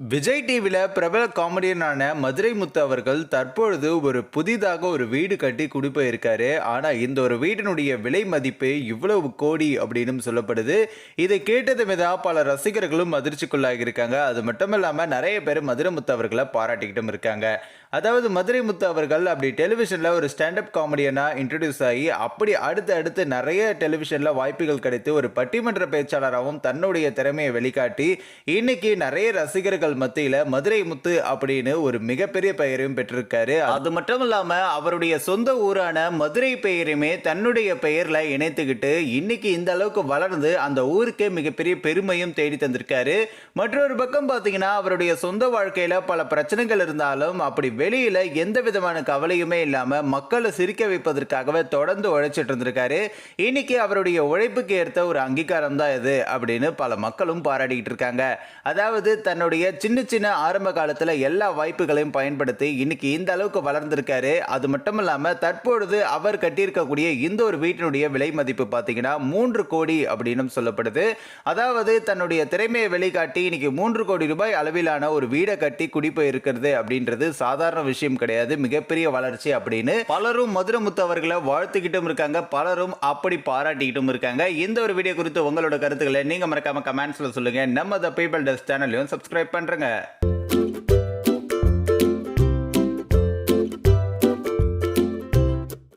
விஜய் டிவியில் பிரபல காமெடியனான மதுரை முத்து அவர்கள் தற்பொழுது ஒரு புதிதாக ஒரு வீடு கட்டி குடிப்போயிருக்காரு ஆனால் இந்த ஒரு வீட்டினுடைய விலை மதிப்பு இவ்வளவு கோடி அப்படின்னு சொல்லப்படுது. இதை கேட்டது தான் பல ரசிகர்களும் அதிர்ச்சிக்குள்ளாகி இருக்காங்க அது மட்டும் இல்லாமல் நிறைய பேர் மதுரை முத்து அவர்களை பாராட்டிக்கிட்டும் இருக்காங்க. அதாவது மதுரை முத்து அவர்கள் அப்படி டெலிவிஷனில் ஒரு ஸ்டாண்டப் காமெடியனாக இன்ட்ரடியூஸ் ஆகி அப்படி அடுத்து அடுத்து நிறைய டெலிவிஷனில் வாய்ப்புகள் கிடைத்து ஒரு பட்டிமன்ற பேச்சாளராகவும் தன்னுடைய திறமையை வெளிக்காட்டி இன்னைக்கு நிறைய ரசிகர்கள் மத்தியில் மதுரை முத்து அப்படின்னு ஒரு மிகப்பெரிய பெயரையும் பெற்றிருக்காரு. அது மட்டும் இல்லாமல் அவருடைய சொந்த ஊரான மதுரை பெயரையுமே தன்னுடைய பெயரில் இணைத்துக்கிட்டு இன்னைக்கு இந்த அளவுக்கு வளர்ந்து அந்த ஊருக்கே மிகப்பெரிய பெருமையும் தேடி தந்திருக்காரு. மற்றொரு பக்கம் பார்த்தீங்கன்னா அவருடைய சொந்த வாழ்க்கையில் பல பிரச்சனைகள் இருந்தாலும் அப்படி வெளியில எந்த விதமான கவலையுமே இல்லாம மக்களை சிரிக்க வைப்பதற்காகவே தொடர்ந்து உழைச்சிட்டு இருந்திருக்காரு. இன்னைக்கு அவருடைய உழைப்புக்கு ஏற்ற ஒரு அங்கீகாரம் தான் இது அப்படின்னு பல மக்களும் பாராட்டிக்கிட்டு இருக்காங்க. அதாவது தன்னுடைய சின்ன சின்ன ஆரம்ப காலத்துல எல்லா வாய்ப்புகளையும் பயன்படுத்தி இன்னைக்கு இந்த அளவுக்கு வளர்ந்திருக்காரு. அது மட்டும் இல்லாம தற்பொழுது அவர் கட்டியிருக்கக்கூடிய இந்த ஒரு வீட்டினுடைய விலை மதிப்பு பார்த்தீங்கன்னா மூன்று கோடி அப்படின்னு சொல்லப்படுது. அதாவது தன்னுடைய திறமையை வெளிக்காட்டி இன்னைக்கு மூன்று கோடி ரூபாய் அளவிலான ஒரு வீடை கட்டி குடிப்போயிருக்கிறது அப்படின்றது அப்படின்றது சாதாரண விஷயம் கிடையாது மிகப்பெரிய வளர்ச்சி அப்படின்னு. பலரும் மதுரமுத்து அவர்களை வாழ்த்துக்கிட்டும் இருக்காங்க பலரும் அப்படி பாராட்டிக்கிட்டும் இருக்காங்க. இந்த ஒரு வீடியோ குறித்து உங்களோட கருத்துக்களை நீங்க மறக்காம கமெண்ட்ஸ்ல சொல்லுங்க. நம்ம த பீப்பிள் டெஸ்ட் சேனலையும் சப்ஸ்கிரைப் பண்றேங்க.